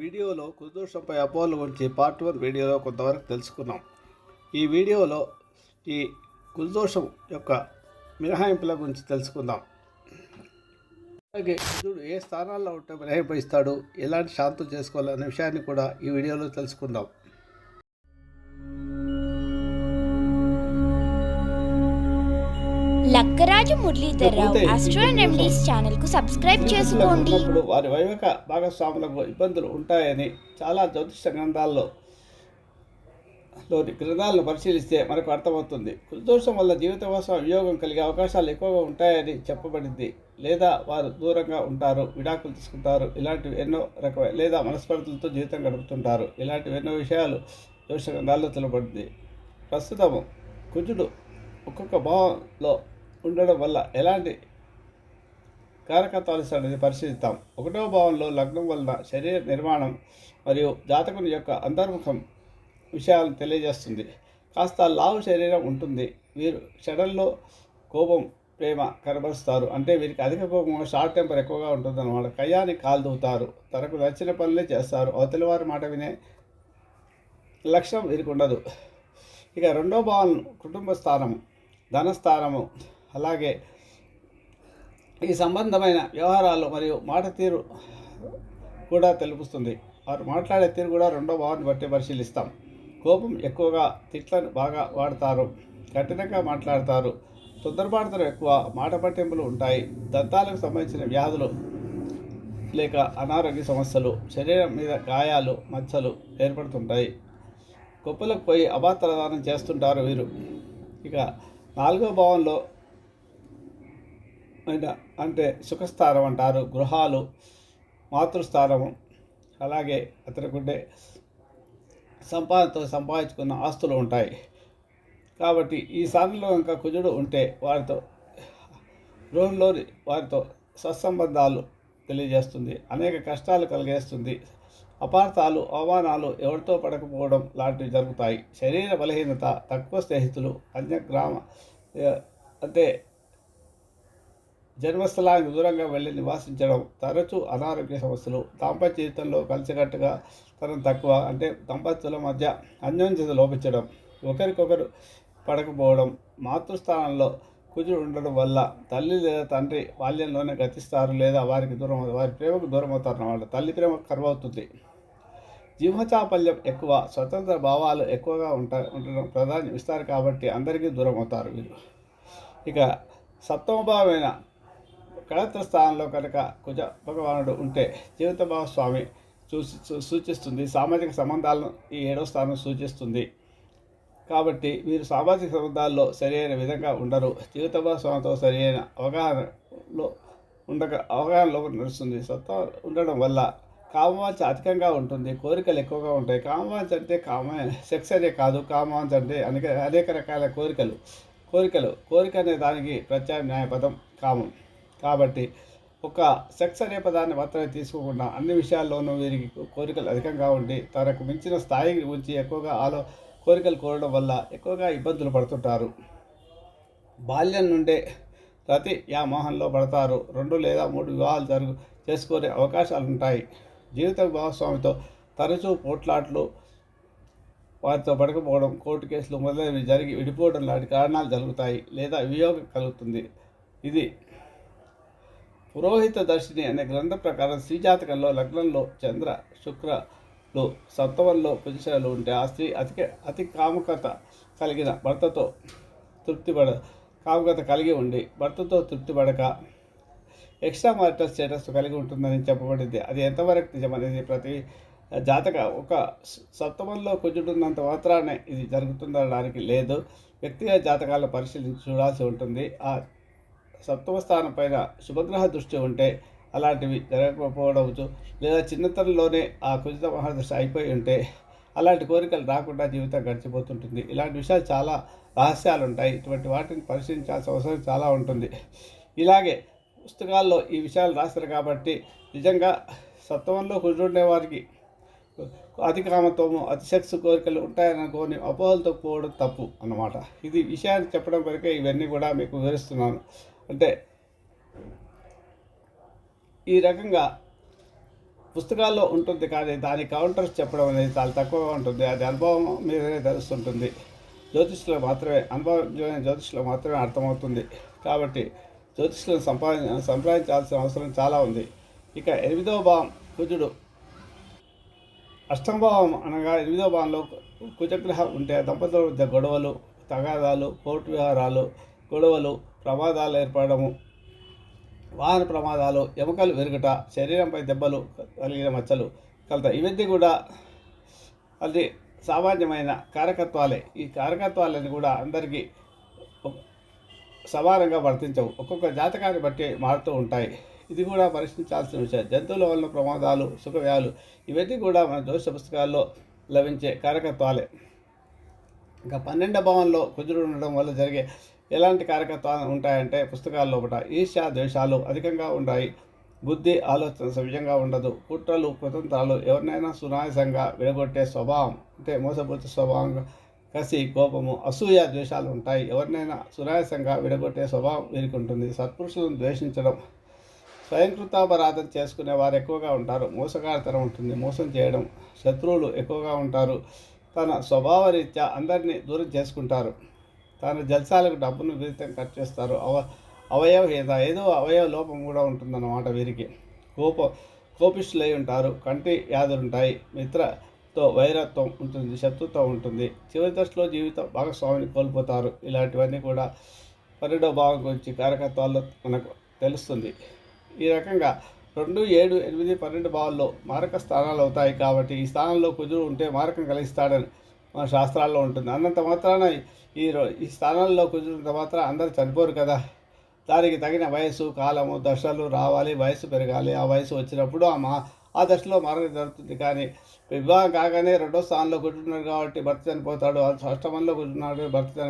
వీడియోలో కురుదోషంపై అపోహలు గురించి పార్ట్ వన్ వీడియోలో కొంతవరకు తెలుసుకున్నాం. ఈ వీడియోలో ఈ కురుదోషం యొక్క మినహాయింపుల గురించి తెలుసుకుందాం. అలాగే కుజుడు ఏ స్థానాల్లో ఉంటే మినహాయింపు ఇస్తాడు? ఎలాంటి శాంతం చేసుకోవాలనే విషయాన్ని కూడా ఈ వీడియోలో తెలుసుకుందాం. లక్కరాజు మురళీధర్రావు ఈ రెమెడీస్ ఛానల్కు సబ్స్క్రైబ్ చేసుకోండి. వారి వైవక భాగస్వాములకు ఇబ్బందులు ఉంటాయని చాలా జ్యోతిష గ్రంథాల్లో లోని గ్రంథాలను పరిశీలిస్తే మనకు అర్థమవుతుంది. కులదోషం వల్ల జీవితవాసం వియోగం కలిగే అవకాశాలు ఎక్కువగా ఉంటాయని చెప్పబడింది. లేదా వారు దూరంగా ఉంటారు విడాకులు తీసుకుంటారు ఇలాంటివి ఎన్నో రకమైన లేదా మనస్పర్ధలతో జీవితం గడుపుతుంటారు. ఇలాంటివి ఎన్నో విషయాలు జ్యోతిష గ్రంథాల్లో తెలబడింది ప్రస్తుతము కుజుడు ఒక్కొక్క భావంలో ఉండడం వల్ల ఎలాంటి కారకత్వాలు అనేది పరిశీలిద్దాం. ఒకటవ భావంలో లగ్నం వలన శరీర నిర్మాణం మరియు జాతకుని యొక్క అంతర్ముఖం విషయాలను తెలియజేస్తుంది. కాస్త లావు శరీరం ఉంటుంది. వీరు షడల్లో కోపం ప్రేమ కనబరుస్తారు. అంటే వీరికి అధిక కోపంగా షార్ట్ టెంపర్ ఎక్కువగా ఉంటుందన్నమాట. కయ్యాన్ని కాల్దూతారు తనకు నచ్చిన పనులే చేస్తారు. అవతలి వారి మాట వినే లక్ష్యం వీరికి ఉండదు. ఇక రెండో భావం కుటుంబ స్థానము ధనస్థానము. అలాగే ఈ సంబంధమైన వ్యవహారాలు మరియు మాట తీరు కూడా తెలుపుస్తుంది. వారు మాట్లాడే తీరు కూడా రెండో భావాన్ని బట్టి పరిశీలిస్తాం. కోపం ఎక్కువగా తిట్లను బాగా వాడతారు కఠినంగా మాట్లాడతారు తొందరపాటుతనం ఎక్కువ మాట పట్టింపులు ఉంటాయి దంతాలకు సంబంధించిన వ్యాధులు లేక అనారోగ్య సమస్యలు శరీరం మీద గాయాలు మచ్చలు ఏర్పడుతుంటాయి. గొప్పలకు పోయి అభాత్రదానం చేస్తుంటారు వీరు. ఇక నాలుగో భావంలో అంటే సుఖస్థానం అంటారు గృహాలు మాతృస్థానము. అలాగే అతనికుండే సంపాదనతో సంపాదించుకున్న ఆస్తులు ఉంటాయి. కాబట్టి ఈ స్థానంలో ఇంకా కుజుడు ఉంటే వారితో గృహంలోని వారితో సత్సంబంధాలు తెలియజేస్తుంది. అనేక కష్టాలు కలిగేస్తుంది. అపార్థాలు అవమానాలు ఎవరితో పడకపోవడం లాంటివి జరుగుతాయి. శరీర బలహీనత తక్కువ స్నేహితులు అన్యగ్రామ గ్రామ అంటే జన్మస్థలానికి దూరంగా వెళ్ళి నివాసించడం తరచూ అనారోగ్య సమస్యలు. దాంపత్య జీవితంలో కలిసికట్టుగా తనం తక్కువ అంటే దంపతుల మధ్య అన్యోన్యత లోపించడం ఒకరికొకరు పడకపోవడం మాతృస్థానంలో కుజుడు ఉండడం వల్ల తల్లి లేదా తండ్రి బాల్యంలోనే గతిస్తారు లేదా వారికి దూరం వారి ప్రేమకు దూరం అవుతారు అన్నమాట. తల్లి ప్రేమ కరువవుతుంది. జీవచాపల్యం ఎక్కువ స్వతంత్ర భావాలు ఎక్కువగా ఉంట ఉండడం ప్రధాని ఇస్తారు కాబట్టి అందరికీ దూరం అవుతారు వీరు ఇక సప్తమ భావమైన కళత్ర స్థానంలో కనుక కుజ భగవానుడు ఉంటే జీవిత భాగస్వామి చూసి సూ- సూచిస్తుంది. సామాజిక సంబంధాలను ఈ ఏడో స్థానం సూచిస్తుంది. కాబట్టి వీరు సామాజిక సంబంధాల్లో సరైన విధంగా ఉండరు. జీవిత భాగస్వామితో సరైన అవగాహనలో ఉండక అవగాహనలో నడుస్తుంది. సొత్త ఉండడం వల్ల కామవాంఛ అధికంగా ఉంటుంది. కోరికలు ఎక్కువగా ఉంటాయి. కామవాంఛ అంటే కామ సెక్స్ అనే కాదు. కామవాంఛ అంటే అనేక అనేక రకాల కోరికలు. కోరికలు. కోరిక అనే దానికి ప్రత్యామ్నాయ పదం కామం. కాబట్టి ఒక సెక్స్ అనే పదాన్ని మాత్రమే తీసుకోకుండా అన్ని విషయాల్లోనూ వీరికి కోరికలు అధికంగా ఉండి తనకు మించిన స్థాయి ఉంచి ఎక్కువగా ఆలో కోరికలు కోరడం వల్ల ఎక్కువగా ఇబ్బందులు పడుతుంటారు. బాల్యం నుండే ప్రతి వ్యామోహంలో పడతారు. రెండు లేదా మూడు వివాహాలు జరుగు చేసుకునే అవకాశాలు ఉంటాయి జీవిత భాగస్వామితో తరచూ పోట్లాట్లు వారితో పడకపోవడం కోర్టు కేసులు మొదలైనవి జరిగి విడిపోవడం లాంటి కారణాలు జరుగుతాయి లేదా వియోగం కలుగుతుంది. ఇది పురోహిత దర్శిని అనే గ్రంథ ప్రకారం శ్రీజాతకంలో లగ్నంలో చంద్ర శుక్రలు సప్తమంలో పొజిషన్లు ఉంటే ఆ స్త్రీ అతి అతి కాముకత కలిగిన భర్తతో తృప్తిపడ కాముకత కలిగి ఉండి భర్తతో తృప్తిపడక ఎక్స్ట్రా మారిటల్ స్టేటస్ కలిగి ఉంటుందని చెప్పబడింది. అది ఎంతవరకు నిజమనేది ప్రతి జాతక ఒక సప్తమంలో కుజుడున్నంత మాత్రానే ఇది జరుగుతుందనడానికి లేదు. వ్యక్తిగత జాతకాలను పరిశీలించి చూడాల్సి ఉంటుంది. ఆ సప్తమ స్థానం పైన శుభగ్రహ దృష్టి ఉంటే అలాంటివి జరగకపోవడవచ్చు. లేదా చిన్నతనంలోనే ఆ కుజిత మహాదృష్టి అయిపోయి ఉంటే అలాంటి కోరికలు రాకుండా జీవితం గడిచిపోతుంటుంది. ఇలాంటి విషయాలు చాలా రహస్యాలు ఉంటాయి ఇటువంటి వాటిని పరిశీలించాల్సిన అవసరం చాలా ఉంటుంది. ఇలాగే పుస్తకాల్లో ఈ విషయాలు రాస్తారు కాబట్టి నిజంగా సత్వంలో కుజుండే వారికి అతి కామత్వము కోరికలు ఉంటాయనుకోని అపోహలతో పోవడం తప్పు అన్నమాట. ఇది విషయాన్ని చెప్పడం కొరకే ఇవన్నీ కూడా మీకు వివరిస్తున్నాను. అంటే ఈ రకంగా పుస్తకాల్లో ఉంటుంది కానీ దాని కౌంటర్స్ చెప్పడం అనేది చాలా తక్కువగా ఉంటుంది. అది అనుభవం మీదనే తెలుస్తుంటుంది. జ్యోతిష్లో మాత్రమే అనుభవం జ్యోతిష్లో మాత్రమే అర్థమవుతుంది. కాబట్టి జ్యోతిష్లను సంపాద సంప్రదించాల్సిన అవసరం చాలా ఉంది. ఇక ఎనిమిదవ భావం కుజుడు. అష్టంభావం అనగా ఎనిమిదవ భావంలో కుజగ్రహం ఉంటే దంపతుల మధ్య గొడవలు తగాదాలు కోర్టు వ్యవహారాలు గొడవలు ప్రమాదాలు ఏర్పడము. వాహన ప్రమాదాలు ఎముకలు విరుగుట శరీరంపై దెబ్బలు కలిగిన మచ్చలు కలుతాయి ఇవన్నీ కూడా అది సామాన్యమైన కారకత్వాలే. ఈ కారకత్వాలని కూడా అందరికీ సమానంగా వర్తించవు. ఒక్కొక్క జాతకాన్ని బట్టి మారుతూ ఉంటాయి. ఇది కూడా పరిశీలించాల్సిన విషయం. జంతువుల వల్ల ప్రమాదాలు సుఖవ్యాలు ఇవన్నీ కూడా మన జ్యోతిష పుస్తకాల్లో లభించే కారకత్వాలే. ఇంకా పన్నెండవ భావంలో కుజుడు ఉండడం వల్ల జరిగే ఎలాంటి కారకత్వాలు ఉంటాయంటే పుస్తకాల లోపల ఈర్ష్య ద్వేషాలు అధికంగా ఉంటాయి. బుద్ధి ఆలోచన సవ్యంగా ఉండదు. కుట్రలు కుతంత్రాలు ఎవరినైనా సునాయాసంగా విడగొట్టే స్వభావం అంటే మోసపూర్తి స్వభావంగా కసి కోపము అసూయ ద్వేషాలు ఉంటాయి. ఎవరినైనా సునాయాసంగా విడగొట్టే స్వభావం వీరికి ఉంటుంది. సత్పురుషులను ద్వేషించడం స్వయంకృతాపరాధం చేసుకునే వారు ఎక్కువగా ఉంటారు. మోసగారితనం ఉంటుంది. మోసం చేయడం శత్రువులు ఎక్కువగా ఉంటారు. తన స్వభావ రీత్యా అందరినీ దూరం చేసుకుంటారు. తన జల్సాలకు డబ్బును విపరీతం ఖర్చు చేస్తారు. అవ అవయవహీత ఏదో అవయవ లోపం కూడా ఉంటుందన్నమాట వీరికి. కోప కోపిష్ఠులై ఉంటారు. కంటి వ్యాధులు ఉంటాయి మిత్రతో వైరత్వం ఉంటుంది. శత్రుత్వం ఉంటుంది. చివరి దశలో జీవితం భాగస్వామిని కోల్పోతారు. ఇలాంటివన్నీ కూడా పన్నెండో భావం గురించి కారకత్వాల్లో మనకు తెలుస్తుంది. ఈ రకంగా రెండు ఏడు ఎనిమిది పన్నెండు భావాల్లో మారక స్థానాలు అవుతాయి కాబట్టి ఈ స్థానంలో కుజుడు ఉంటే మారకం కలిగిస్తాడని మన శాస్త్రాల్లో ఉంటుంది. అన్నంత మాత్రాన ఈ ఈ స్థానాల్లో కుదిరినంత మాత్రం అందరూ చనిపోరు కదా. దానికి తగిన వయసు కాలము దశలు రావాలి వయసు పెరగాలి. ఆ వయసు వచ్చినప్పుడు ఆ మా ఆ దశలో మార్గం జరుగుతుంది. కానీ వివాహం కాగానే రెండో స్థానంలో కూర్చున్నాడు కాబట్టి భర్త చనిపోతాడు. అష్టమంలో కూర్చున్నాడు భర్త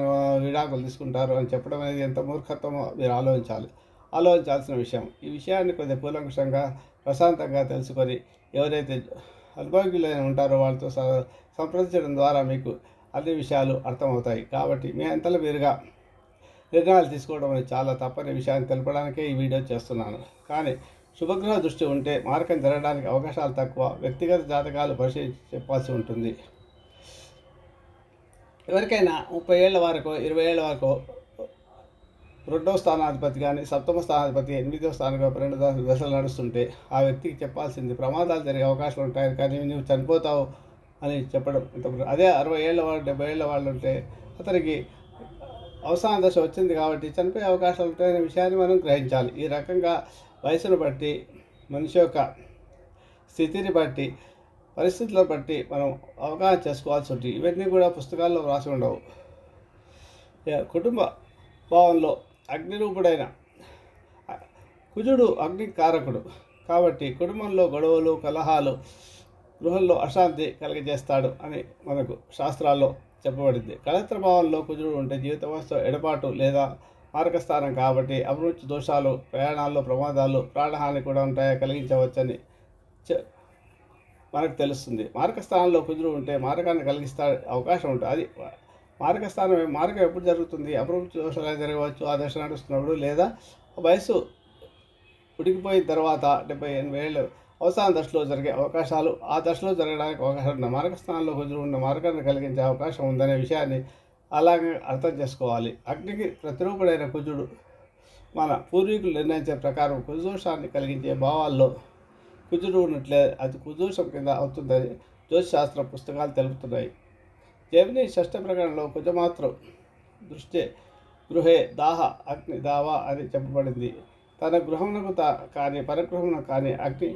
విడాకులు తీసుకుంటారు అని చెప్పడం అనేది ఎంత మూర్ఖత్వమో మీరు ఆలోచించాలి. ఆలోచించాల్సిన విషయం. ఈ విషయాన్ని కొద్దిగా కూలంకషంగా ప్రశాంతంగా తెలుసుకొని ఎవరైతే అనుభవజ్ఞులైన ఉంటారో వాళ్ళతో స- సంప్రదించడం ద్వారా మీకు అన్ని విషయాలు అర్థమవుతాయి. కాబట్టి మీ అంతలో మీరుగా నిర్ణయాలు తీసుకోవడం అనేది చాలా తప్పని విషయాన్ని తెలపడానికే ఈ వీడియో చేస్తున్నాను. కానీ శుభగ్రహ దృష్టి ఉంటే మార్గం జరగడానికి అవకాశాలు తక్కువ వ్యక్తిగత జాతకాలు పరిశీలించి చెప్పాల్సి ఉంటుంది. ఎవరికైనా ముప్పై ఏళ్ళ వరకు ఇరవై ఏళ్ళ వరకు రెండవ స్థానాధిపతి కానీ సప్తమ స్థానాధిపతి ఎనిమిదవ స్థానంగా పన్నెండు దశలు నడుస్తుంటే ఆ వ్యక్తికి చెప్పాల్సింది ప్రమాదాలు జరిగే అవకాశాలు ఉంటాయి కానీ నువ్వు చనిపోతావు అని చెప్పడం ఇంతకుముందు. అదే అరవై ఏళ్ళ వాళ్ళు డెబ్బై ఏళ్ళ వాళ్ళు ఉంటే అతనికి అవసాన దశ వచ్చింది కాబట్టి చనిపోయే అవకాశాలు ఉంటాయనే విషయాన్ని మనం గ్రహించాలి. ఈ రకంగా వయసును బట్టి మనిషి యొక్క స్థితిని బట్టి పరిస్థితులను బట్టి మనం అవగాహన చేసుకోవాల్సి ఉంటుంది. ఇవన్నీ కూడా పుస్తకాల్లో వ్రాసి ఉండవు. కుటుంబ భావంలో అగ్నిరూపుడైన కుజుడు అగ్ని కారకుడు కాబట్టి కుటుంబంలో గొడవలు కలహాలు గృహంలో అశాంతి కలిగజేస్తాడు అని మనకు శాస్త్రాల్లో చెప్పబడింది. కళత్ర భావంలో కుజుడు ఉంటే జీవిత వస్తువు ఎడపాటు లేదా మార్గస్థానం కాబట్టి అభివృద్ధి దోషాలు ప్రయాణాల్లో ప్రమాదాలు ప్రాణహాని కూడా ఉంటాయా? కలిగించవచ్చని చె- మనకు తెలుస్తుంది. మార్గస్థానంలో కుజుడు ఉంటే మార్గాన్ని కలిగిస్తా అవకాశం ఉంటుంది. అది మార్గస్థానం మార్గం ఎప్పుడు జరుగుతుంది? అభివృద్ధి దోషాలు జరగవచ్చు? ఆ దశ నడుస్తున్నప్పుడు లేదా? వయసు ఉడికిపోయిన తర్వాత డెబ్బై ఎనభై ఏళ్ళు అవసాన దశలో జరిగే అవకాశాలు ఆ దశలో జరగడానికి అవకాశం ఉన్న మార్గస్థానంలో కుజుడు ఉన్న మార్గాన్ని కలిగించే అవకాశం ఉందనే విషయాన్ని అలాగే అర్థం చేసుకోవాలి. అగ్నికి ప్రతిరూపుడైన కుజుడు మన పూర్వీకులు నిర్ణయించే ప్రకారం కుజోషాన్ని కలిగించే భావాల్లో కుజుడు ఉన్నట్లే అది కుజోషం కింద అవుతుందని జ్యోతిశాస్త్ర పుస్తకాలు తెలుపుతున్నాయి. జమిని షష్ఠ ప్రకరణలో కుజమాత్రం దృష్టి గృహే దాహ అగ్ని దావా అని చెప్పబడింది. తన గృహమునకు తా కానీ పరగృహమునకు కానీ అగ్ని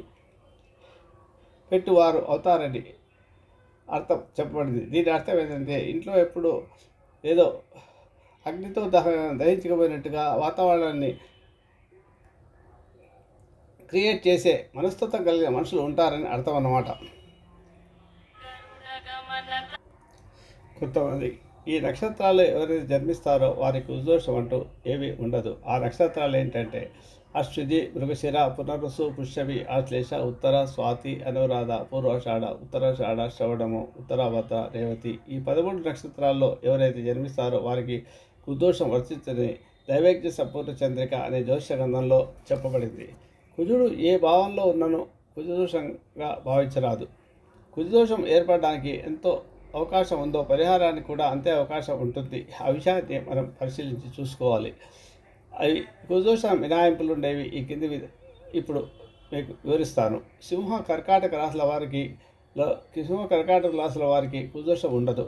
పెట్టువారు అవుతారని అర్థం చెప్పబడింది. దీని అర్థం ఏంటంటే ఇంట్లో ఎప్పుడు ఏదో అగ్నితో దహ దహించకపోయినట్టుగా వాతావరణాన్ని క్రియేట్ చేసే మనస్తత్వం కలిగిన మనుషులు ఉంటారని అర్థం అన్నమాట కొంతమంది ఈ నక్షత్రాలు ఎవరైతే జన్మిస్తారో వారికి ఉద్దోషం అంటూ ఏమీ ఉండదు. ఆ నక్షత్రాలు ఏంటంటే అశ్విధి మృగశిర పునర్వసు పుష్యమి ఆశ్లేష ఉత్తర స్వాతి అనురాధ పూర్వాషాఢ ఉత్తరాషాఢ శ్రవణము ఉత్తరావత రేవతి. ఈ పదమూడు నక్షత్రాల్లో ఎవరైతే జన్మిస్తారో వారికి కుదోషం వర్తించని దైవేజ్ఞ సంపూర్ణ చంద్రిక అనే జ్యోతిష గ్రంథంలో చెప్పబడింది. కుజుడు ఏ భావంలో ఉన్నను కుజదోషంగా భావించరాదు. కుజదోషం ఏర్పడడానికి ఎంతో అవకాశం ఉందో పరిహారానికి కూడా అంతే అవకాశం ఉంటుంది. ఆ విషయాన్ని మనం పరిశీలించి చూసుకోవాలి. అవి కుజదోష మినాయింపులు ఉండేవి ఈ కింది వి- ఇప్పుడు మీకు వివరిస్తాను. సింహ కర్కాటక రాసుల వారికి లో- సింహ కర్కాటక రాసుల వారికి కుదోషం ఉండదు.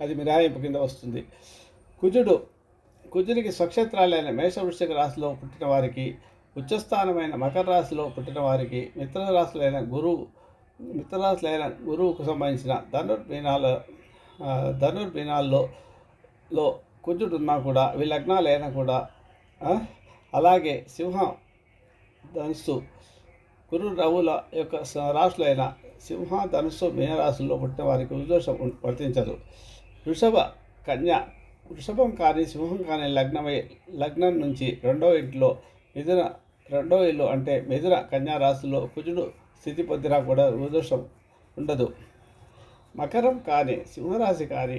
అది మినహాయింపు కింద వస్తుంది. కుజుడు కుజుడికి స్వక్షేత్రాలైన మేషవృశ్చిక రాశిలో పుట్టిన వారికి ఉచ్చస్థానమైన మకర రాశిలో పుట్టిన వారికి మిత్ర రాశులైన గురువు మిత్రరాశులైన గురువుకు సంబంధించిన ధనుర్బీనాల ధనుర్బీనాల్లో లో కుజుడు ఉన్నా కూడా అవి లగ్నాలైనా కూడా అలాగే సింహం ధనుస్సు. గురు రవుల యొక్క రాశులైన సింహ ధనుస్సు మీనరాశుల్లో పుట్టిన వారికి ఉదోషం వర్తించదు. వృషభ కన్య వృషభం కానీ సింహం కానీ లగ్నమై లగ్నం నుంచి రెండో ఇంట్లో మిథున రెండో ఇల్లు అంటే మిథున కన్యా రాశుల్లో కుజుడు స్థితి పొందినా కూడా ఉదోషం ఉండదు. మకరం కానీ సింహరాశి కానీ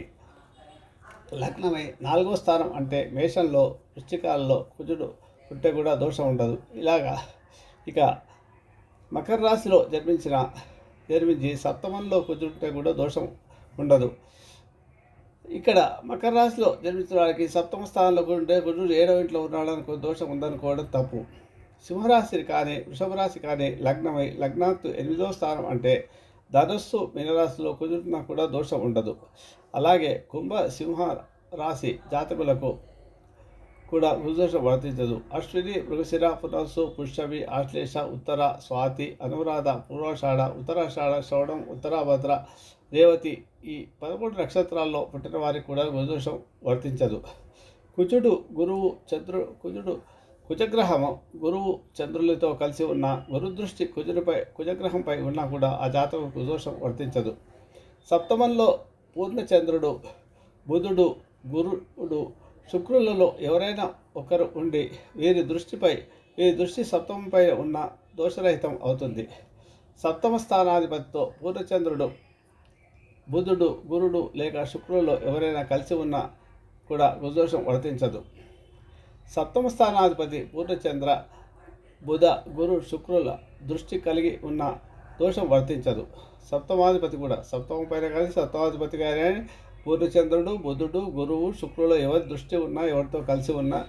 లగ్నమై నాలుగో స్థానం అంటే మేషంలో వృష్టికాలలో కుజుడు ఉంటే కూడా దోషం ఉండదు. ఇలాగా ఇక మకర రాశిలో జన్మించిన జన్మించి సప్తమంలో కుజుడుంటే కూడా దోషం ఉండదు. ఇక్కడ మకర రాశిలో జన్మించిన వారికి సప్తమ స్థానంలో ఉంటే కుజుడు ఏడవ ఇంట్లో ఉన్నాడనుకో దోషం ఉందనుకోవడం తప్పు. సింహరాశి కానీ వృషభ రాశి కానీ లగ్నమై లగ్నాత్తు ఎనిమిదో స్థానం అంటే ధనస్సు మీనరాశిలో కుదురుతున్నా కూడా దోషం ఉండదు. అలాగే కుంభ సింహ రాశి జాతకులకు కూడా కుదోషం వర్తించదు. అశ్విని మృగశిర పునస్సు పుష్యమి ఆశ్లేష ఉత్తర స్వాతి అనురాధ పూర్వాషాఢ ఉత్తరాషాఢ శ్రవణం ఉత్తరాభద్ర రేవతి ఈ పదమూడు నక్షత్రాల్లో పుట్టిన వారికి కూడా కుదోషం వర్తించదు. కుజుడు గురువు చంద్రుడు కుజుడు కుజగ్రహము గురువు చంద్రులతో కలిసి ఉన్న గురుదృష్టి కుజుడిపై కుజగ్రహంపై ఉన్నా కూడా ఆ జాతకు కుదోషం వర్తించదు. సప్తమంలో పూర్ణచంద్రుడు బుధుడు గురుడు శుక్రులలో ఎవరైనా ఒకరు ఉండి వీరి దృష్టిపై వీరి దృష్టి సప్తమంపై ఉన్న దోషరహితం అవుతుంది. సప్తమ స్థానాధిపతితో పూర్ణచంద్రుడు బుధుడు గురుడు లేక శుక్రులలో ఎవరైనా కలిసి ఉన్నా కూడా కుదోషం వర్తించదు. సప్తమ స్థానాధిపతి పూర్ణచంద్ర బుధ గురు శుక్రుల దృష్టి కలిగి ఉన్న దోషం వర్తించదు. సప్తమాధిపతి కూడా సప్తమ పైన కానీ సప్తమాధిపతి కానీ పూర్ణచంద్రుడు బుధుడు గురువు శుక్రులు ఎవరి దృష్టి ఉన్నా ఎవరితో కలిసి ఉన్నా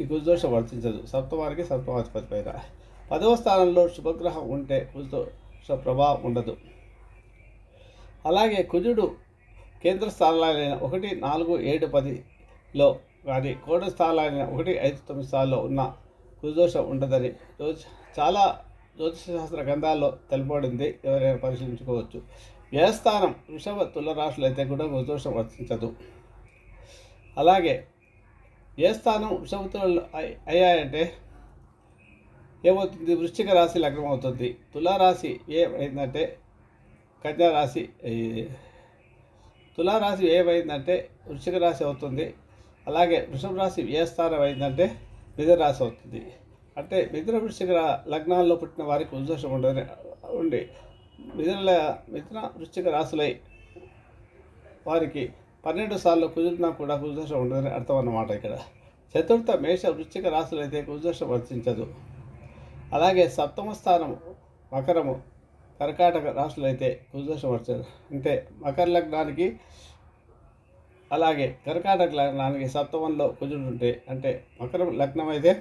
ఈ కుజదోషం వర్తించదు. సప్తమానికి సప్తమాధిపతి పైన. పదవ స్థానంలో శుభగ్రహం ఉంటే కుజదోష ప్రభావం ఉండదు. అలాగే కుజుడు కేంద్ర స్థానాలైన ఒకటి నాలుగు ఏడు పదిలో కానీ కోట స్థానాలైన ఒకటి ఐదు తొమ్మిది స్థానాల్లో ఉన్న కుదోషం ఉండదని జ్యోతిష చాలా జ్యోతిషశాస్త్ర గ్రంథాల్లో తెలుపబడింది. ఎవరైనా పరిశీలించుకోవచ్చు. వ్యయస్థానం వృషభ తులరాశులు అయితే కూడా కుదోషం వర్తించదు. అలాగే ఏ స్థానం వృషభ తులలు అయ్యాయంటే ఏమవుతుంది? వృశ్చిక రాశి లగ్నం అవుతుంది. తులారాశి ఏమైందంటే కన్యా రాశి తులారాశి ఏమైందంటే వృశ్చిక రాశి అవుతుంది. అలాగే వృషభ రాశి ఏ స్థానం అయిందంటే మిథునరాశి అవుతుంది. అంటే మిథున వృశ్చిక లగ్నాల్లో పుట్టిన వారికి ఉద్దేశం ఉండదని ఉండి మిథున మిథున వృశ్చిక రాశులై వారికి పన్నెండు సార్లు కుదిరినా కూడా కుదోషం ఉండదని అర్థం అన్నమాట ఇక్కడ. చతుర్థ మేష వృశ్చిక రాశులు అయితే కుదోషం వర్తించదు. అలాగే సప్తమ స్థానం మకరము కర్కాటక రాశులు అయితే కుదోషం వర్తించదు. అంటే మకర లగ్నానికి అలాగే కర్కాటక లగ్నానికి సప్తమంలో కుజుడుంటే అంటే మకరం లగ్నం అయితే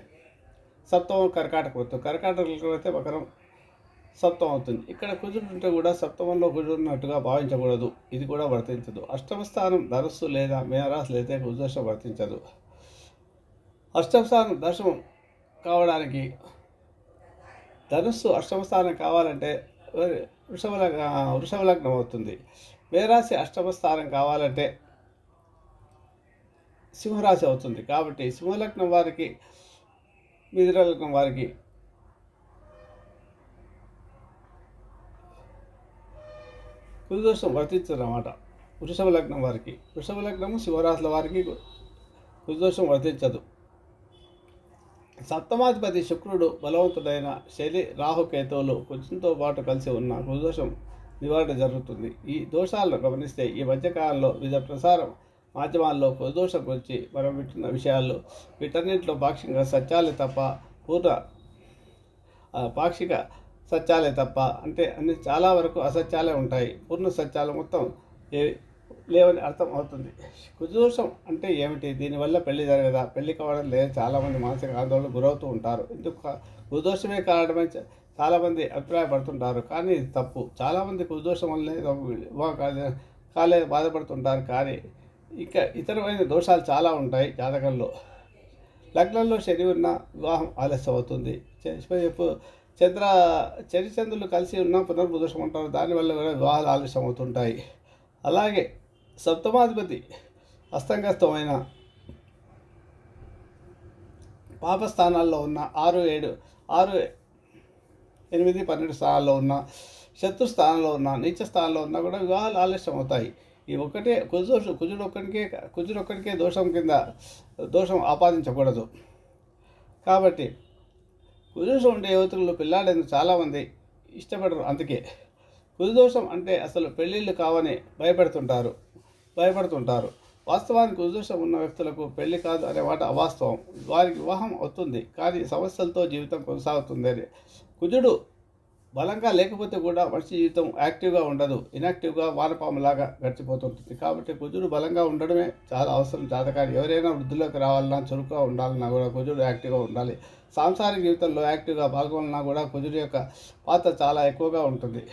సప్తమం కర్కాటక అవుతుంది కర్కాటక లగ్నం అయితే మకరం సప్తం అవుతుంది. ఇక్కడ కుజుడుంటే కూడా సప్తమంలో కుజుడున్నట్టుగా భావించకూడదు. ఇది కూడా వర్తించదు. అష్టమ స్థానం ధనస్సు లేదా మేనరాశులు అయితే కుజదోషం వర్తించదు. అష్టమ స్థానం దశమం కావడానికి ధనుస్సు అష్టమ స్థానం కావాలంటే వృషభ వృషభ లగ్నం అవుతుంది. మేరాశి అష్టమ స్థానం కావాలంటే సింహరాశి అవుతుంది కాబట్టి సింహలగ్నం వారికి మిథునలగ్నం వారికి కులదోషం వర్తించదు అన్నమాట వృషభ లగ్నం వారికి వృషభ లగ్నము శివరాశుల వారికి కులదోషం వర్తించదు. సప్తమాధిపతి శుక్రుడు బలవంతుడైన శని రాహుకేతువులు కుజంతో పాటు కలిసి ఉన్న కుదోషం నివారణ జరుగుతుంది. ఈ దోషాలను గమనిస్తే ఈ మధ్యకాలంలో వివిధ ప్రసారం మాధ్యమాల్లో కుదోషం గురించి మనం వింటున్న విషయాలు వీటన్నింటిలో పాక్షికంగా సత్యాలే తప్ప పూర్ణ పాక్షిక సత్యాలే తప్ప అంటే అన్ని చాలా వరకు అసత్యాలే ఉంటాయి. పూర్ణ సత్యాలు మొత్తం ఏ లేవని అర్థం అవుతుంది. కుదోషం అంటే ఏమిటి? దీనివల్ల పెళ్ళి జరగదా? పెళ్ళి కావడం లేదు చాలామంది మానసిక ఆందోళన గురవుతూ ఉంటారు. ఎందుకు కుదోషమే కారణమని చాలామంది అభిప్రాయపడుతుంటారు. కానీ ఇది తప్పు. చాలామంది కుదోషం వల్లనే కాలే బాధపడుతుంటారు. కానీ ఇక ఇతరమైన దోషాలు చాలా ఉంటాయి జాతకంలో. లగ్నంలో శని ఉన్న వివాహం ఆలస్యం అవుతుంది చంద్ర చరిచంద్రులు కలిసి ఉన్న పునర్భుదోషం ఉంటారు దానివల్ల కూడా వివాహాలు ఆలస్యం అవుతుంటాయి అలాగే సప్తమాధిపతి అస్తంగస్తమైన పాపస్థానాల్లో ఉన్న ఆరు ఏడు ఆరు ఎనిమిది పన్నెండు స్థానాల్లో ఉన్న శత్రు స్థానంలో ఉన్న నీచ స్థానంలో ఉన్నా కూడా వివాహాలు ఆలస్యం అవుతాయి ఈ ఒక్కటే కుజదోషం కుజుడు ఒక్కడికే కుజుడు ఒక్కడికే దోషం కింద దోషం ఆపాదించకూడదు. కాబట్టి కుజదోషం ఉండే యువతులు పిల్లాడేందుకు చాలామంది ఇష్టపడరు అందుకే. కుజదోషం అంటే అసలు పెళ్ళిళ్ళు కావని భయపడుతుంటారు భయపడుతుంటారు. వాస్తవానికి కుజదోషం ఉన్న వ్యక్తులకు పెళ్ళి కాదు అనే మాట అవాస్తవం. వారికి వివాహం అవుతుంది కానీ సమస్యలతో జీవితం కొనసాగుతుంది అని. కుజుడు బలంగా లేకపోతే కూడా మనిషి జీవితం యాక్టివ్గా ఉండదు. ఇనాక్టివ్గా వానపాములాగా గడిచిపోతుంటుంది. కాబట్టి కుజుడు బలంగా ఉండడమే చాలా అవసరం జాతకాన్ని ఎవరైనా వృద్ధిలోకి రావాలన్నా చురుకుగా ఉండాలన్నా కూడా కుజుడు యాక్టివ్గా ఉండాలి. సాంసారిక జీవితంలో యాక్టివ్గా పాల్గొన్నా కూడా కుజుడు యొక్క పాత్ర చాలా ఎక్కువగా ఉంటుంది.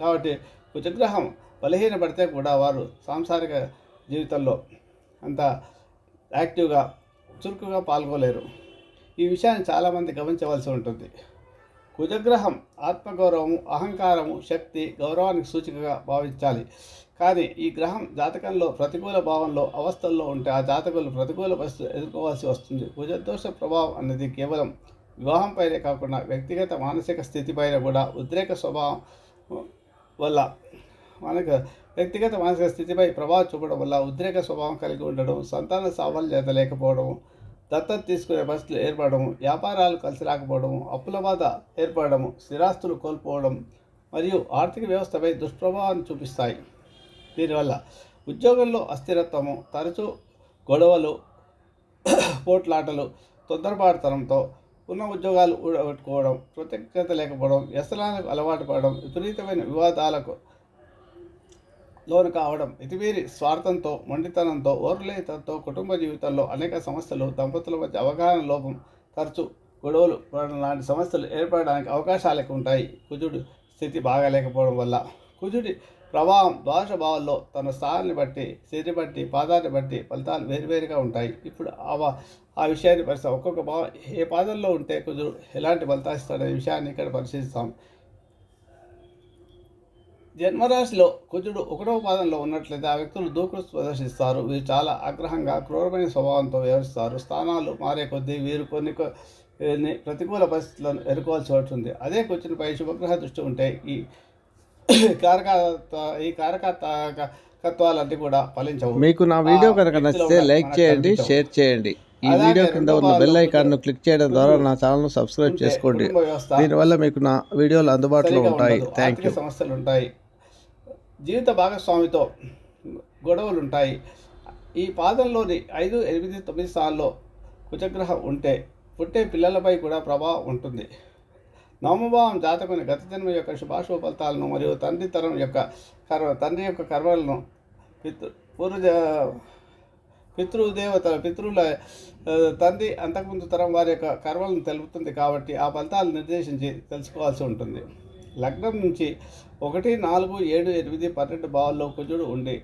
కాబట్టి కుజగ్రహం బలహీనపడితే కూడా వారు సాంసారిక జీవితంలో అంత యాక్టివ్గా చురుకుగా పాల్గొలేరు. ఈ విషయాన్ని చాలామంది గమనించవలసి ఉంటుంది. కుజగ్రహం ఆత్మగౌరవము అహంకారము శక్తి గౌరవానికి సూచికగా భావించాలి. కానీ ఈ గ్రహం జాతకంలో ప్రతికూల భావంలో అవస్థల్లో ఉంటే ఆ జాతకులు ప్రతికూల పరిస్థితులు ఎదుర్కోవాల్సి వస్తుంది. కుజదోష ప్రభావం అనేది కేవలం వివాహంపైనే కాకుండా వ్యక్తిగత మానసిక స్థితిపైన కూడా ఉద్రేక స్వభావం వల్ల మనకు వ్యక్తిగత మానసిక స్థితిపై ప్రభావం చూపడం వల్ల ఉద్రేక స్వభావం కలిగి ఉండడం సంతాన సాఫల్యత లేకపోవడం దత్తత తీసుకునే పరిస్థితులు ఏర్పడడం వ్యాపారాలు కలిసి రాకపోవడం అప్పుల బాధ ఏర్పడడం స్థిరాస్తులు కోల్పోవడం మరియు ఆర్థిక వ్యవస్థపై దుష్ప్రభావాన్ని చూపిస్తాయి. దీనివల్ల ఉద్యోగంలో అస్థిరత్వము తరచూ గొడవలు పోట్లాటలు తొందరపాటుతనంతో ఉన్న ఉద్యోగాలు ఊడబెట్టుకోవడం కృతజ్ఞత లేకపోవడం వ్యసనాలకు అలవాటు పడడం విపరీతమైన వివాదాలకు లోను కావడం ఇతిమీరి స్వార్థంతో మొండితనంతో ఓర్లేతతో కుటుంబ జీవితంలో అనేక సమస్యలు దంపతుల మధ్య అవగాహన లోపం తరచు గొడవలు లాంటి సమస్యలు ఏర్పడడానికి అవకాశాలు ఎక్కువ ఉంటాయి. కుజుడు స్థితి బాగాలేకపోవడం వల్ల కుజుడి ప్రభావం ద్వాదశ భావాల్లో తన స్థానాన్ని బట్టి స్థితి బట్టి పాదాన్ని బట్టి ఫలితాలు వేరువేరుగా ఉంటాయి. ఇప్పుడు ఆ ఆ విషయాన్ని పరిస్థితి ఒక్కొక్క భావం ఏ పాదంలో ఉంటే కుజుడు ఎలాంటి ఫలితాలు ఇస్తాడనే విషయాన్ని ఇక్కడ పరిశీలిస్తాం. జన్మరాశిలో కుజుడు ఒకటవ పాదంలో ఉన్నట్లయితే ఆ వ్యక్తులు దూకుడు ప్రదర్శిస్తారు. వీరు చాలా ఆగ్రహంగా క్రూరమైన స్వభావంతో వ్యవహరిస్తారు. స్థానాలు మారే కొద్దీ వీరు కొన్ని ప్రతికూల పరిస్థితులను ఎదుర్కోవాల్సి ఉంటుంది అదే కుజునిపై శుభగ్రహ దృష్టి ఉంటే ఈ కారకత్వ ఈ కారకత్వాలన్నీ కూడా ఫలించవు. మీకు నా వీడియో కనుక నచ్చితే లైక్ చేయండి. షేర్ చేయండి. ఈ వీడియో కింద ఉన్న బెల్ ఐకాన్ను క్లిక్ చేయడం ద్వారా నా ఛానల్ను సబ్స్క్రైబ్ చేసుకోండి. దీనివల్ల మీకు నా వీడియోలు అందుబాటులో ఉంటాయి. థ్యాంక్ యూ సమస్యలు ఉంటాయి. జీవిత భాగస్వామితో గొడవలు ఉంటాయి ఈ పాదంలోని ఐదు ఎనిమిది తొమ్మిది స్థానంలో కుజగ్రహం ఉంటే పుట్టే పిల్లలపై కూడా ప్రభావం ఉంటుంది. నవమభావం జాతకుని గత జన్మ యొక్క శుభాశుభ ఫలితాలను మరియు తండ్రి తరం యొక్క కర్మ తండ్రి యొక్క కర్మలను పితృ పూర్వజ పితృదేవత పితృల తండ్రి అంతకుముందు తరం వారి యొక్క కర్మలను తెలుపుతుంది కాబట్టి ఆ ఫలితాలు నిర్దేశించి తెలుసుకోవాల్సి ఉంటుంది. లగ్నం నుంచి ఒకటి నాలుగు ఏడు ఎనిమిది పన్నెండు భావాల్లో కుజుడు ఉండి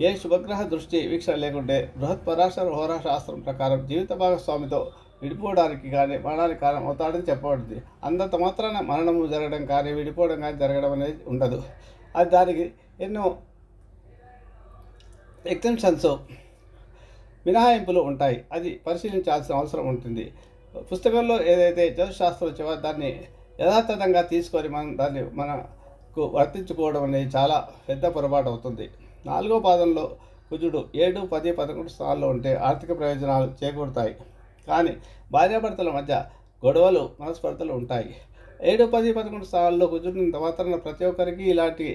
ఏ శుభగ్రహ దృష్టి వీక్షణ లేకుంటే బృహత్ పరాశర హోరా శాస్త్రం ప్రకారం జీవిత భాగస్వామితో విడిపోవడానికి కానీ మరణానికి కారణం అవుతాడని చెప్పబడింది. అంతంత మాత్రాన మరణము జరగడం కానీ విడిపోవడం కానీ జరగడం అనేది ఉండదు. అది దానికి ఎన్నో ఎగ్జంప్షన్స్ మినహాయింపులు ఉంటాయి. అది పరిశీలించాల్సిన అవసరం ఉంటుంది. పుస్తకంలో ఏదైతే జ్యోతిశాస్త్రం వచ్చేవో దాన్ని యథాతథంగా తీసుకొని మనం దాన్ని మనకు వర్తించుకోవడం అనేది చాలా పెద్ద పొరపాటు అవుతుంది. నాలుగో పాదంలో కుజుడు ఏడు పది పదకొండు స్థానాల్లో ఉంటే ఆర్థిక ప్రయోజనాలు చేకూరుతాయి. కానీ భార్యాభర్తల మధ్య గొడవలు మనస్పర్ధలు ఉంటాయి. ఏడు పది పదకొండు స్థానాల్లో కుజుడిని మాత్రాన ప్రతి ఒక్కరికి ఇలాంటి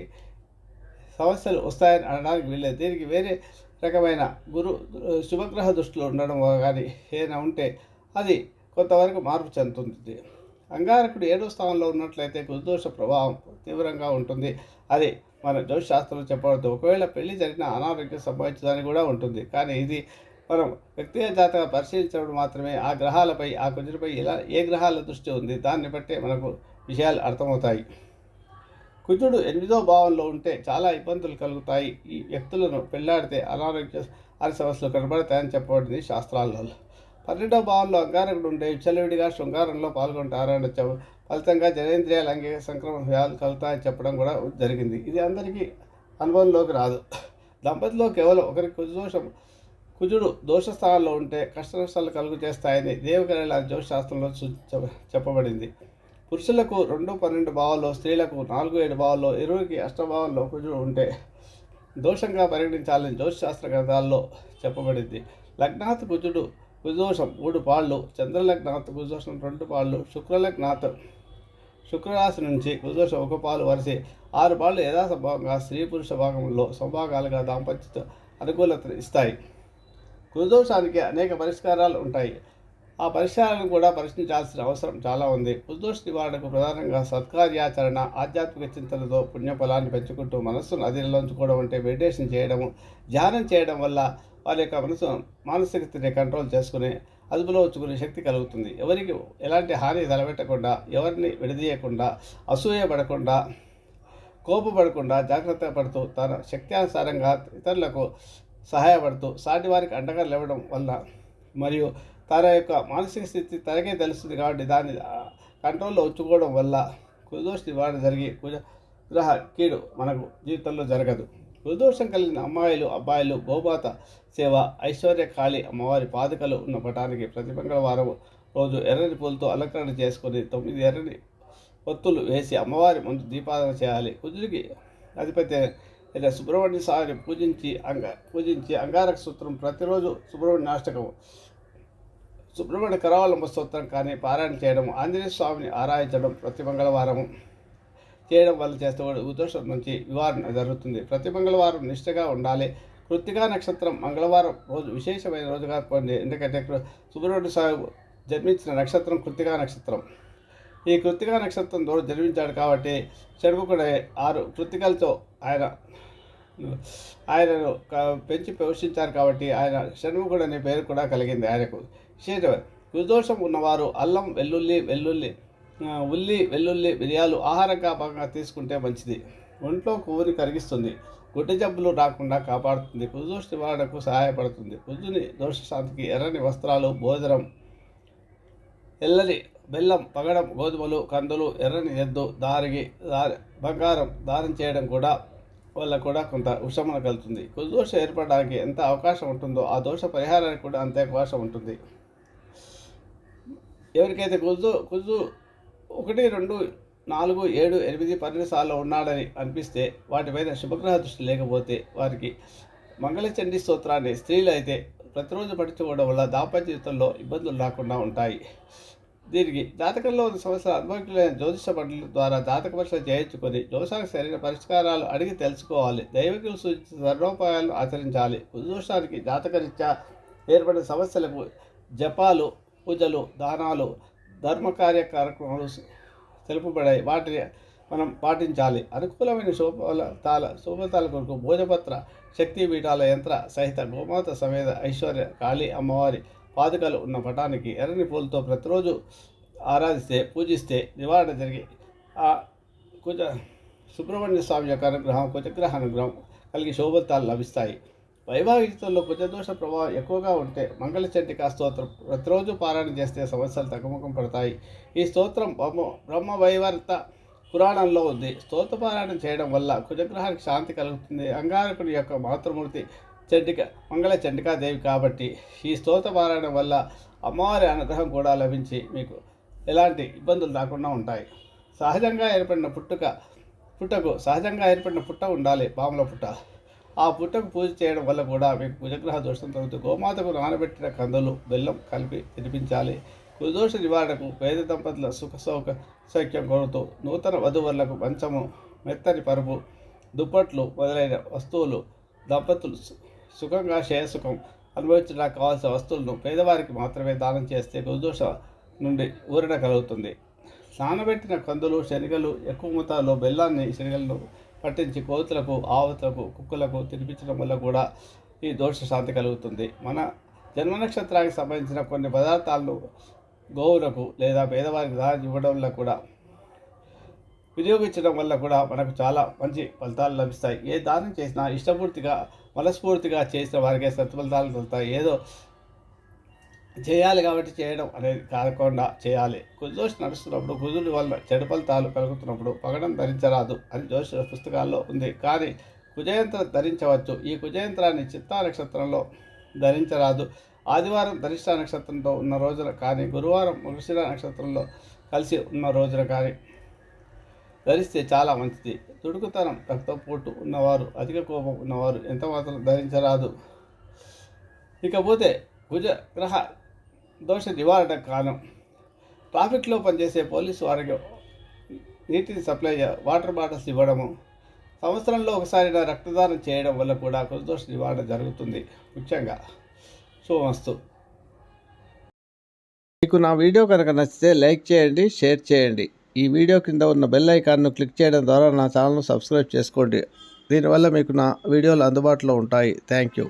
సమస్యలు వస్తాయని అనడానికి వీల్లేదు. దీనికి వేరే రకమైన గురు శుభగ్రహ దృష్టిలో ఉండడం కానీ ఏదైనా ఉంటే అది కొంతవరకు మార్పు చెందుతుంది. అంగారకుడు ఏడో స్థానంలో ఉన్నట్లయితే కుదోష ప్రభావం తీవ్రంగా ఉంటుంది. అది మన జ్యోతిష్ శాస్త్రంలో చెప్పబడుతుంది. ఒకవేళ పెళ్ళి జరిగిన అనారోగ్యం సంభవించదని కూడా ఉంటుంది. కానీ ఇది మనం వ్యక్తిగత జాతగా పరిశీలించడం మాత్రమే ఆ గ్రహాలపై ఆ కుజుడిపై ఇలా ఏ గ్రహాల దృష్టి ఉంది దాన్ని బట్టే మనకు విషయాలు అర్థమవుతాయి. కుజుడు ఎనిమిదో భావంలో ఉంటే చాలా ఇబ్బందులు కలుగుతాయి. ఈ వ్యక్తులను పెళ్ళాడితే అనారోగ్య ఆరోగ్య సమస్యలు కనబడతాయని చెప్పబడింది శాస్త్రాలలో. పన్నెండో భావంలో అంగారకుడు ఉండే విచ్చలవిడిగా శృంగారంలో పాల్గొంటారని వచ్చాము ఫలితంగా జనేంద్రియ లైంగిక సంక్రమణ వ్యాధులు కలుతాయని చెప్పడం కూడా జరిగింది. ఇది అందరికీ అనుభవంలోకి రాదు. దంపతిలో కేవలం ఒకరికి కుజదోషం కుజుడు దోష స్థానంలో ఉంటే కష్ట నష్టాలు కలుగు చేస్తాయని దేవకరణ జ్యోతిశాస్త్రంలో చెప్పబడింది. పురుషులకు రెండు పన్నెండు భావాల్లో స్త్రీలకు నాలుగు ఏడు భావాల్లో ఇరువురికి అష్టభావాల్లో కుజుడు ఉంటే దోషంగా పరిగణించాలని జ్యోతిశాస్త్ర గ్రంథాల్లో చెప్పబడింది. లగ్నాత్ కుజుడు కుజోషం మూడు పాళ్ళు చంద్రలగ్నాథ్ కుజోషం రెండు పాళ్ళు శుక్రలగ్నాథ్ శుక్రరాశి నుంచి కుజోషం ఒక పాలు వరిసి ఆరు పాళ్ళు యథాసంభవంగా స్త్రీ పురుష భాగంలో సంభాగాలుగా దాంపత్యత అనుకూలతను ఇస్తాయి. కుజదోషానికి అనేక పరిష్కారాలు ఉంటాయి. ఆ పరిష్కారాలను కూడా పరిశీలించాల్సిన అవసరం చాలా ఉంది. కుదోష నివారణకు ప్రధానంగా సత్కార్యాచరణ ఆధ్యాత్మిక చింతనతో పుణ్యఫలాన్ని పెంచుకుంటూ మనస్సును అధీనంలో ఉంచుకోవడం అంటే మెడిటేషన్ చేయడము ధ్యానం చేయడం వల్ల వారి యొక్క మనసు మానసిక స్థితిని కంట్రోల్ చేసుకుని అదుపులో ఉంచుకునే శక్తి కలుగుతుంది. ఎవరికి ఎలాంటి హాని తలపెట్టకుండా ఎవరిని విడదీయకుండా అసూయపడకుండా కోపపడకుండా జాగ్రత్త పడుతూ తన శక్త్యానుసారంగా ఇతరులకు సహాయపడుతూ సాటి వారికి అండగా లేవడం వల్ల మరియు తన యొక్క మానసిక స్థితి తనకే తెలుస్తుంది కాబట్టి దాన్ని కంట్రోల్లో ఉంచుకోవడం వల్ల కుదోష నివారణ జరిగి కుజ గ్రహ కీడు మనకు జీవితంలో జరగదు. కుదోషం కలిగిన అమ్మాయిలు అబ్బాయిలు గోమాత సేవ ఐశ్వర్యకాళి అమ్మవారి పాదుకలు ఉన్న పటానికి ప్రతి మంగళవారం రోజు ఎర్రని పూలతో అలంకరణ చేసుకొని తొమ్మిది ఎర్రని ఒత్తులు వేసి అమ్మవారి ముందు దీపాదన చేయాలి. కుజుడికి అధిపతి అయిన సుబ్రహ్మణ్య స్వామిని పూజించి అంగ పూజించి అంగారక సూత్రం ప్రతిరోజు సుబ్రహ్మణ్య నాష్టకం సుబ్రహ్మణ్య కరావలంబ స్తోత్రం కానీ పారాయణ చేయడం ఆంజనేయ స్వామిని ఆరాధించడం ప్రతి మంగళవారం చేయడం వల్ల చేస్తే కూడా ఉదోషం నుంచి నివారణ జరుగుతుంది. ప్రతి మంగళవారం నిష్ఠగా ఉండాలి. కృత్తికా నక్షత్రం మంగళవారం రోజు విశేషమైన రోజుగా కొన్ని ఎందుకంటే సుబ్రహ్మణ్య సాహు జన్మించిన నక్షత్రం కృత్తికా నక్షత్రం. ఈ కృత్తికా నక్షత్రం ద్వారా జన్మించాడు కాబట్టి చెడుకుడే ఆరు కృత్తికలతో ఆయన ఆయనను పెంచి పోషించారు కాబట్టి ఆయన షణ్ముఖుడు అనే పేరు కూడా కలిగింది ఆయనకు. విశేషమైన కుదోషం ఉన్నవారు అల్లం వెల్లుల్లి వెల్లుల్లి ఉల్లి వెల్లుల్లి మిరియాలు ఆహారంగా భాగంగా తీసుకుంటే మంచిది. ఒంట్లో కొవ్వుని కరిగిస్తుంది. గుడ్డ జబ్బులు రాకుండా కాపాడుతుంది. కుదోష నివారణకు సహాయపడుతుంది. కుజుని దోష శాంతికి ఎర్రని వస్త్రాలు భోజనం ఎల్లని బెల్లం పగడం గోధుమలు కందులు ఎర్రని ఎద్దు దారిగి దారి బంగారం దానం చేయడం కూడా వల్ల కూడా కొంత ఉషమన కలుగుతుంది. కుదోష ఏర్పడడానికి ఎంత అవకాశం ఉంటుందో ఆ దోష పరిహారానికి కూడా అంతే అవకాశం ఉంటుంది. ఎవరికైతే కుజు కుజు ఒకటి రెండు నాలుగు ఏడు ఎనిమిది పన్నెండు సార్లు ఉన్నాడని అనిపిస్తే వాటిపైన శుభగ్రహ దృష్టి లేకపోతే వారికి మంగళచండీ స్తోత్రాన్ని స్త్రీలు అయితే ప్రతిరోజు పడుచుకోవడం వల్ల దాంపత్య జీవితంలో ఇబ్బందులు రాకుండా ఉంటాయి. దీనికి జాతకంలో ఉన్న సమస్యలు అనుభవజ్ఞులైన జ్యోతిష పండితుల ద్వారా జాతక పరీక్ష చేయించుకొని దోషానికి సరైన పరిష్కారాలు అడిగి తెలుసుకోవాలి. దైవికులు సూచించిన సర్వోపాయాలను ఆచరించాలి. దోషానికి జాతకరీత్యా ఏర్పడిన సమస్యలకు జపాలు పూజలు దానాలు ధర్మ కార్యక్రమాలు తెలుపబడాయి. వాటిని మనం పాటించాలి. అనుకూలమైన శోభల తాల శోభతాల కొరకు భోజపత్ర శక్తి పీఠాల యంత్ర సహిత గోమాత సమేత ఐశ్వర్య కాళీ అమ్మవారి పాదుకలు ఉన్న పటానికి ఎర్రని పూలతో ప్రతిరోజు ఆరాధిస్తే పూజిస్తే నివారణ జరిగి ఆ కుజ సుబ్రహ్మణ్య స్వామి యొక్క అనుగ్రహం కుజగ్రహ అనుగ్రహం కలిగి శోభతాలు లభిస్తాయి. వైవాహిక భుజదోష కుజదోష ప్రభావం ఎక్కువగా ఉంటే మంగళ చంటికా స్తోత్రం. ప్రతిరోజు పారాయణ చేస్తే సమస్యలు తగ్గుముఖం పడతాయి. ఈ స్తోత్రం బ్రహ్మ బ్రహ్మ వైవర్త పురాణంలో ఉంది. స్తోత్ర పారాయణం చేయడం వల్ల కుజగ్రహానికి శాంతి కలుగుతుంది. అంగారకుడి యొక్క మాతృమూర్తి చండిక మంగళ చండికాదేవి కాబట్టి ఈ స్తోత్ర పారాయణం వల్ల అమ్మవారి అనుగ్రహం కూడా లభించి మీకు ఎలాంటి ఇబ్బందులు రాకుండా ఉంటాయి. సహజంగా ఏర్పడిన పుట్టుక పుట్టకు సహజంగా ఏర్పడిన పుట్ట ఉండాలి. పాముల పుట్ట. ఆ పుట్టకు పూజ చేయడం వల్ల కూడా మీకు కుజగ్రహ దోషం తగ్గుతూ గోమాతకు నానబెట్టిన కందులు బెల్లం కలిపి తినిపించాలి. కుదోష నివారణకు పేద దంపతుల సుఖ సౌక సౌఖ్యం కోరుతూ నూతన వధువులకు మంచము మెత్తని పరుపు దుప్పట్లు మొదలైన వస్తువులు దంపతులు సుఖంగా శ్రేయసుఖం అనుభవించడానికి కావాల్సిన వస్తువులను పేదవారికి మాత్రమే దానం చేస్తే గురుదోష నుండి ఊరట కలుగుతుంది. నానబెట్టిన కందులు శనగలు ఎక్కువ మొత్తాల్లో బెల్లాన్ని శనగలను పట్టించి కోతులకు ఆవుతులకు కుక్కలకు తినిపించడం వల్ల కూడా ఈ దోష శాంతి కలుగుతుంది. మన జన్మ నక్షత్రానికి సంబంధించిన కొన్ని పదార్థాలను గోవులకు లేదా పేదవారికి దానం ఇవ్వడం వల్ల కూడా వినియోగించడం వల్ల కూడా మనకు చాలా మంచి ఫలితాలు లభిస్తాయి. ఏ దానం చేసినా ఇష్టపూర్తిగా మనస్ఫూర్తిగా చేసిన వారికే సత్ఫలితాలు కలుగుతాయి. ఏదో చేయాలి కాబట్టి చేయడం అనేది కాకుండా చేయాలి. కుజోష్ నడుస్తున్నప్పుడు కుజుడి వల్ల చెడు ఫలితాలు కలుగుతున్నప్పుడు పగడం ధరించరాదు అని జోష్ పుస్తకాల్లో ఉంది. కానీ కుజయంత్రం ధరించవచ్చు. ఈ కుజయంత్రాన్ని చిత్తా నక్షత్రంలో ధరించరాదు. ఆదివారం ధరిష్ట నక్షత్రంతో ఉన్న రోజున కానీ గురువారం మృషిర నక్షత్రంలో కలిసి ఉన్న రోజున కానీ ధరిస్తే చాలా మంచిది. తుడుకుతనం రక్తపోటు ఉన్నవారు అధిక కోపం ఉన్నవారు ఎంత మాత్రం ధరించరాదు. ఇకపోతే కుజ గ్రహ దోష నివారణ కారణం. ట్రాఫిక్లో పనిచేసే పోలీసు వారికి నీటిని సప్లై వాటర్ బాటిల్స్ ఇవ్వడము. సంవత్సరంలో ఒకసారి రక్తదానం చేయడం వల్ల కూడా కుజదోష నివారణ జరుగుతుంది. ముఖ్యంగా శుభమస్తు. మీకు నా వీడియో కనుక నచ్చితే లైక్ చేయండి షేర్ చేయండి. ఈ వీడియో కింద ఉన్న బెల్ ఐకాన్ను క్లిక్ చేయడం ద్వారా నా ఛానల్ను సబ్స్క్రైబ్ చేసుకోండి. దీనివల్ల మీకు నా వీడియోలు అందుబాటులో ఉంటాయి. Thank you.